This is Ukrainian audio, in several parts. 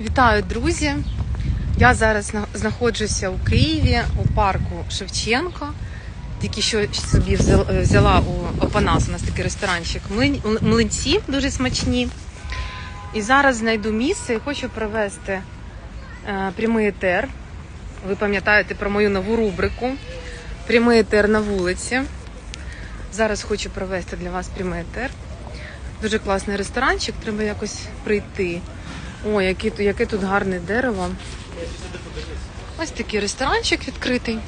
Вітаю, друзі! Я зараз знаходжуся у Києві у парку Шевченко. Тільки що собі взяла- у Опанас, у нас такий ресторанчик. Млинці дуже смачні. І зараз знайду місце і хочу провести е, прямий етер. Ви пам'ятаєте про мою нову рубрику Прямий етер на вулиці. Зараз хочу провести для вас прямий етер. Дуже класний ресторанчик, треба якось прийти. О, яке, яке тут гарне дерево. Ось такий ресторанчик відкритий.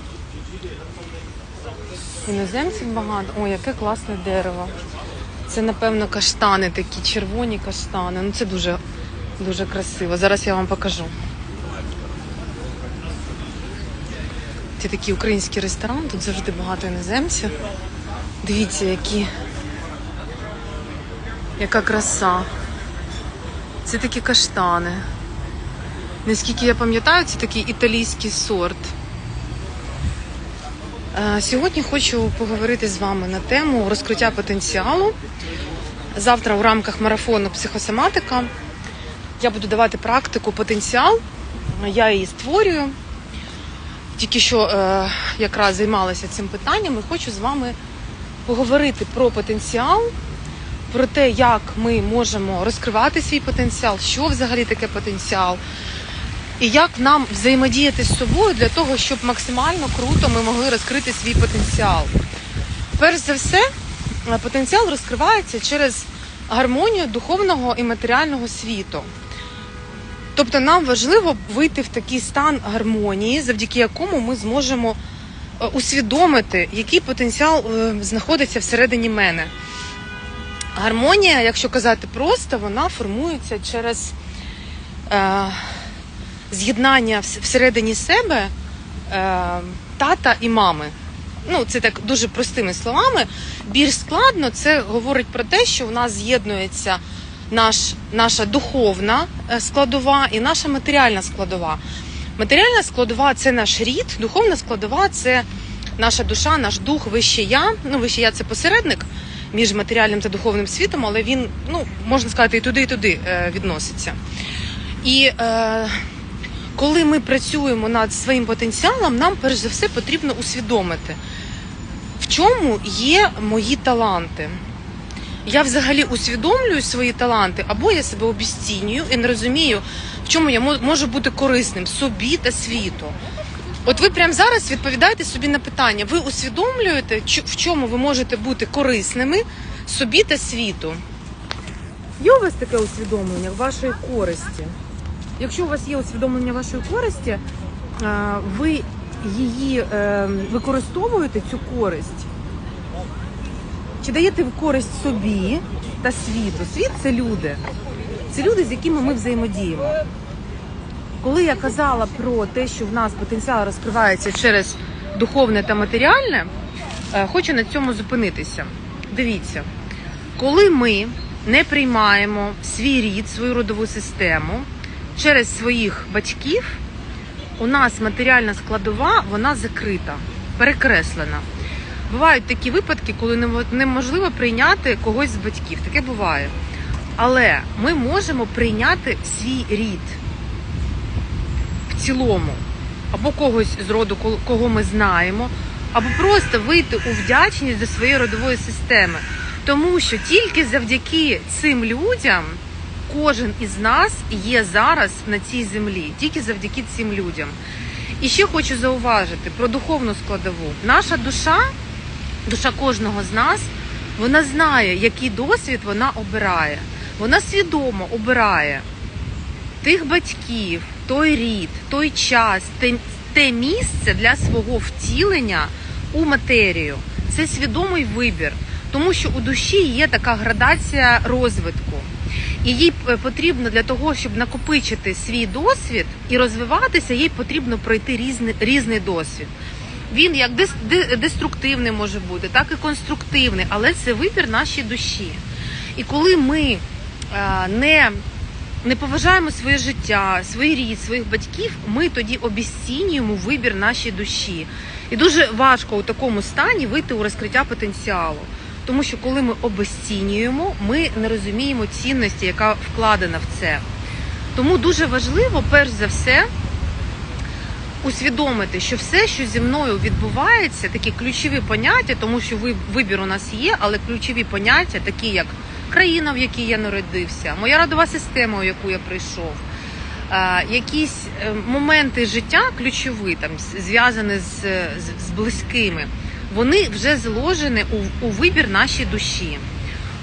Іноземців багато. О, яке класне дерево. Це, напевно, каштани такі, червоні каштани. Ну це дуже, дуже красиво. Зараз я вам покажу. Це такий український ресторан, тут завжди багато іноземців. Дивіться, які. Яка краса. Це такі каштани. Наскільки я пам'ятаю, це такий італійський сорт. Е, Сьогодні хочу поговорити з вами на тему розкриття потенціалу. Завтра у рамках марафону психосоматика я буду давати практику потенціал. Я її створюю. Тільки що е, якраз займалася цим питанням і хочу з вами поговорити про потенціал, про те, як ми можемо розкривати свій потенціал, що взагалі таке потенціал, і як нам взаємодіяти з собою для того, щоб максимально круто ми могли розкрити свій потенціал. Перш за все, е, потенціал розкривається через гармонію духовного і матеріального світу. Тобто нам важливо вийти в такий стан гармонії, завдяки якому ми зможемо е, усвідомити, який потенціал е, знаходиться всередині мене. Гармонія, якщо казати просто, вона формується через е, з'єднання всередині себе е, тата і мами. Ну, це так дуже простими словами. Більш складно це говорить про те, що у нас з'єднується наш, наша духовна е, складова і наша матеріальна складова. Матеріальна складова це наш рід, духовна складова це наша душа, наш дух, вище я. Ну, вище я це посередник між матеріальним та духовним світом, але він, ну, можна сказати, і туди, і туди е, відноситься. І е, коли ми працюємо над своїм потенціалом, нам перш за все потрібно усвідомити, в чому є мої таланти. Я взагалі усвідомлюю свої таланти, або я себе обіцінюю і не розумію, в чому я можу бути корисним собі та світу. От ви прямо зараз відповідаєте собі на питання: ви усвідомлюєте, в чому ви можете бути корисними собі та світу? Є у вас таке усвідомлення вашої користі? Якщо у вас є усвідомлення вашої користі, ви її е, використовуєте цю користь? Чи даєте користь собі та світу? Світ це люди. Це люди, з якими ми взаємодіємо. Коли я казала про те, що в нас потенціал розкривається через духовне та матеріальне, е, хочу на цьому зупинитися. Дивіться, коли ми не приймаємо свій рід, свою родову систему через своїх батьків, у нас матеріальна складова вона закрита, перекреслена. Бувають такі випадки, коли неможливо прийняти когось з батьків. Таке буває. Але ми можемо прийняти свій рід цілому, або когось з роду, кого ми знаємо, або просто вийти у вдячність до своєї родової системи. Тому що тільки завдяки цим людям кожен із нас є зараз на цій землі, тільки завдяки цим людям. І ще хочу зауважити про духовну складову. Наша душа, душа кожного з нас, вона знає, який досвід вона обирає. Вона свідомо обирає тих батьків, той рід, той час, те, те місце для свого втілення у матерію. Це свідомий вибір, тому що у душі є така градація розвитку. І їй е, потрібно для того, щоб накопичити свій досвід і розвиватися, їй потрібно пройти різний, різний досвід. Він як деструктивний може бути, так і конструктивний, але це вибір нашої душі. І коли ми е, не не поважаємо своє життя, свій рід, своїх батьків, ми тоді обіцінюємо вибір нашої душі. І дуже важко у такому стані вийти у розкриття потенціалу. Тому що коли ми обесцінюємо, ми не розуміємо цінності, яка вкладена в це. Тому дуже важливо, перш за все, усвідомити, що все, що зі мною відбувається, такі ключові поняття, тому що ви- вибір у нас є, але ключові поняття, такі як країна, в якій я народився, моя родова система, у яку я прийшов. Якісь е, моменти життя ключові, там зв'язані з, з, з близькими, вони вже заложені у, у вибір нашій душі.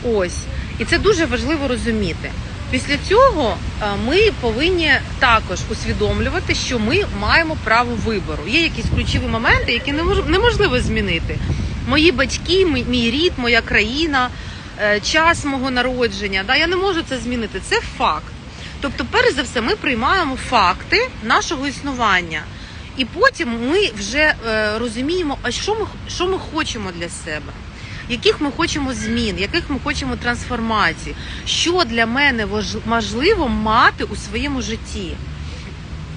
Ось. І це дуже важливо розуміти. Після цього е, ми повинні також усвідомлювати, що ми маємо право вибору. Є якісь ключові моменти, які неможливо змінити. Мої батьки, мій, рід, моя країна, час мого народження. Да, я не можу це змінити. Це факт. Тобто, перш за все, ми приймаємо факти нашого існування. І потім ми вже е, розуміємо, а що ми, що ми хочемо для себе яких ми хочемо змін, яких ми хочемо трансформацій, що для мене важливо мати у своєму житті.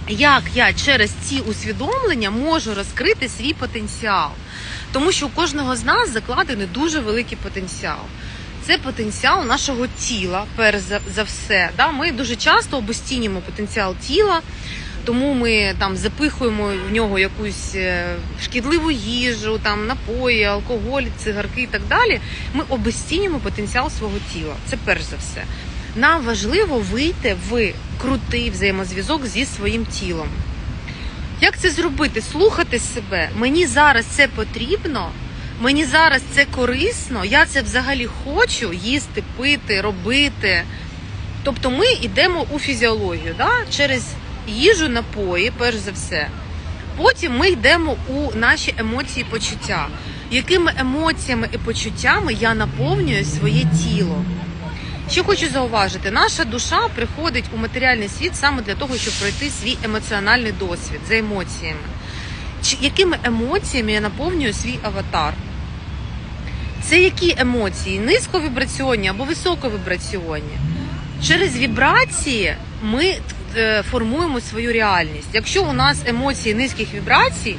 Як я через ці усвідомлення можу розкрити свій потенціал? Тому що у кожного з нас закладений дуже великий потенціал. Це потенціал нашого тіла, перш за, все. Да? Ми дуже часто обостінюємо потенціал тіла, тому ми там запихуємо в нього якусь е, шкідливу їжу, там напої, алкоголь, цигарки і так далі. Ми обесцінюємо потенціал свого тіла. Це перш за все. Нам важливо вийти в крутий взаємозв'язок зі своїм тілом. Як це зробити? Слухати себе. Мені зараз це потрібно, мені зараз це корисно, я це взагалі хочу їсти, пити, робити. Тобто ми йдемо у фізіологію да? через їжу, напої, перш за все. Потім ми йдемо у наші емоції, почуття. Якими емоціями і почуттями я наповнюю своє тіло? Що хочу зауважити, наша душа приходить у матеріальний світ саме для того, щоб пройти свій емоціональний досвід за емоціями. Якими емоціями я наповнюю свій аватар? Це які емоції? Низьковібраційні або високовібраційні? Через вібрації ми е, формуємо свою реальність. Якщо у нас емоції низьких вібрацій,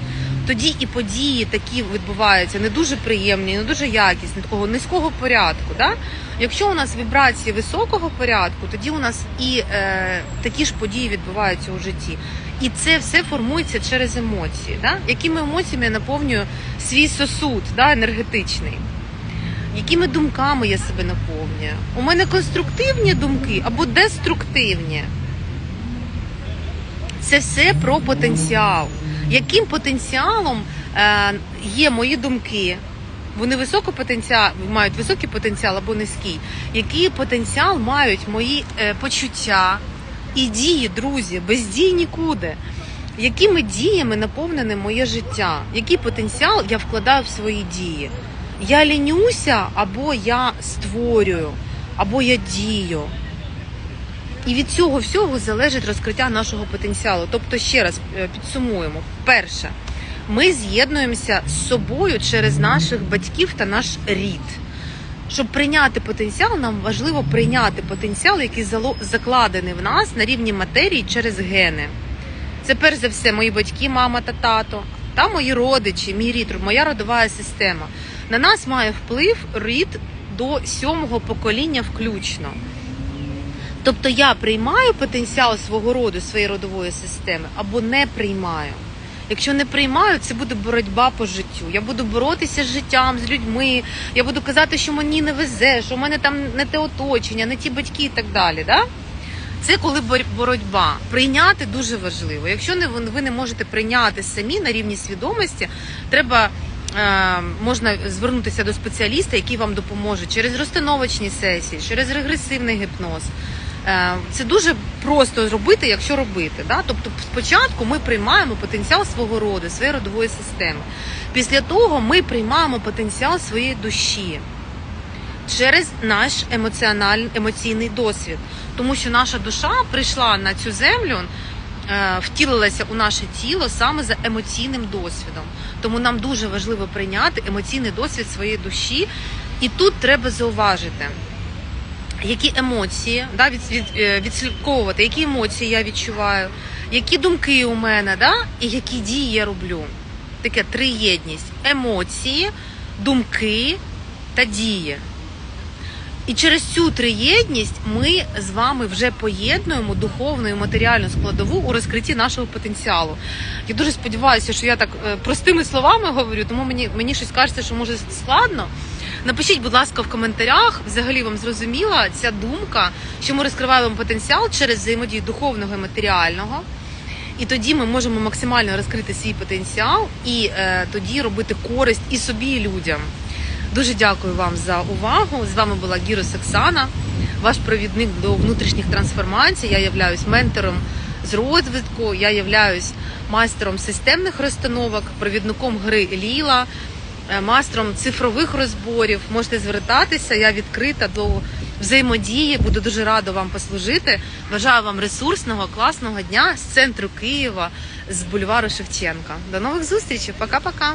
тоді і події такі відбуваються не дуже приємні, не дуже якісні, такого низького порядку. Да? Якщо у нас вібрації високого порядку, тоді у нас і е, такі ж події відбуваються у житті. І це все формується через емоції. Да? Якими емоціями я наповнюю свій сосуд да, енергетичний? Якими думками я себе наповнюю? У мене конструктивні думки або деструктивні. Це все про потенціал. Яким потенціалом е, є мої думки? Вони високо мають високий потенціал або низький. Який потенціал мають мої е, почуття і дії, друзі, без дій нікуди. Якими діями наповнене моє життя? Який потенціал я вкладаю в свої дії? Я лінюся, або я створюю, або я дію. І від цього всього залежить розкриття нашого потенціалу. Тобто, ще раз е, підсумуємо: перше, ми з'єднуємося з собою через наших батьків та наш рід. Щоб прийняти потенціал, нам важливо прийняти потенціал, який закладений в нас на рівні матерії через гени. Це перш за все мої батьки, мама та тато, та мої родичі, мій рід, моя родова система. На нас має вплив рід до сьомого покоління включно. Тобто я приймаю потенціал свого роду, своєї родової системи, або не приймаю. Якщо не приймаю, це буде боротьба по життю. Я буду боротися з життям, з людьми. Я буду казати, що мені не везе, що в мене там не те оточення, не ті батьки і так далі. Да? Це коли боротьба. Прийняти дуже важливо. Якщо не ви не можете прийняти самі на рівні свідомості, треба можна звернутися до спеціаліста, який вам допоможе через розстановочні сесії, через регресивний гіпноз. Е, Це дуже просто зробити, якщо робити. Да? Тобто, спочатку ми приймаємо потенціал свого роду, своєї родової системи. Після того ми приймаємо потенціал своєї душі через наш емоціональний емоційний досвід, тому що наша душа прийшла на цю землю. Е, Втілилася у наше тіло саме за емоційним досвідом. Тому нам дуже важливо прийняти емоційний досвід своєї душі. І тут треба зауважити, які емоції, да, від, від, е, відслідковувати, які емоції я відчуваю, які думки у мене, да, і які дії я роблю. Таке триєдність: емоції, думки та дії. І через цю триєдність ми з вами вже поєднуємо духовну і матеріальну складову у розкритті нашого потенціалу. Я дуже сподіваюся, що я так е, простими словами говорю, тому мені, мені щось кажеться, що може складно. Напишіть, будь ласка, в коментарях, взагалі вам зрозуміла ця думка, що ми розкриваємо потенціал через взаємодію духовного і матеріального. І тоді ми можемо максимально розкрити свій потенціал і е, тоді робити користь і собі, і людям. Дуже дякую вам за увагу. З вами була Гірос Оксана, ваш провідник до внутрішніх трансформацій. Я являюсь ментором з розвитку, я являюсь майстером системних розстановок, провідником гри Ліла, е, майстром цифрових розборів. Можете звертатися, я відкрита до взаємодії. Буду дуже рада вам послужити. Бажаю вам ресурсного, класного дня з центру Києва, з бульвару Шевченка. До нових зустрічей. Пока-пока.